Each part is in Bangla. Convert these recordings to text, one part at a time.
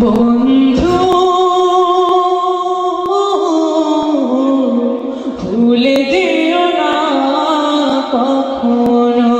বন্ধু ভুলে দিও না কখনো।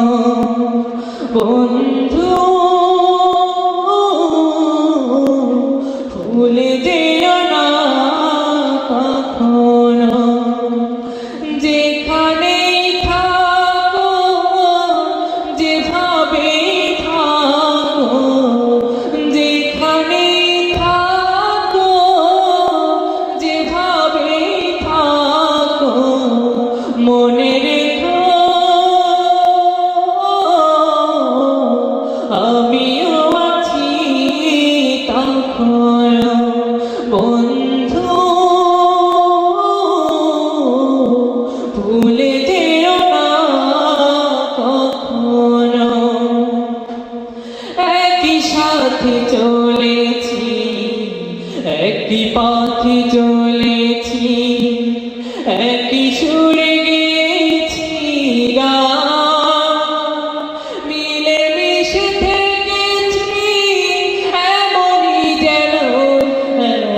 পথে চলেছি, একটি পথে চলেছি, একটি সুরে গেছি মিলে মিশে থেকেছি, এমনই যেন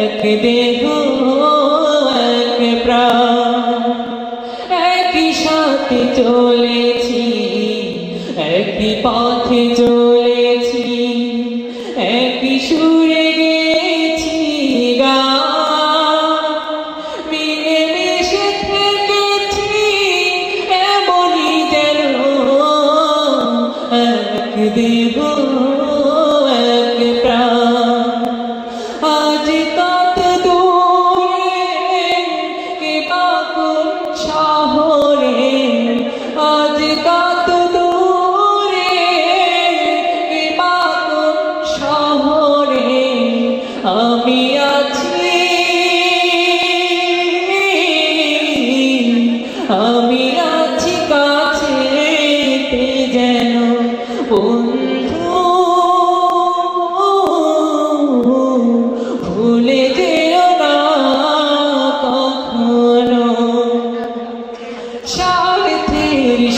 এক দেহ, এক প্রাণ। একই সাথে চলেছি দেবো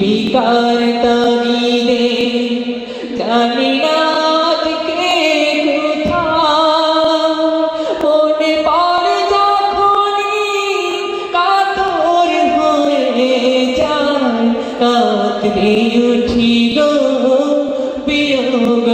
বিকার তাগিদে জানি না থেকে কোথা? মনে পড়ে যখনই কাতর হয়ে যায় কাতরে উঠিল বিয়োগ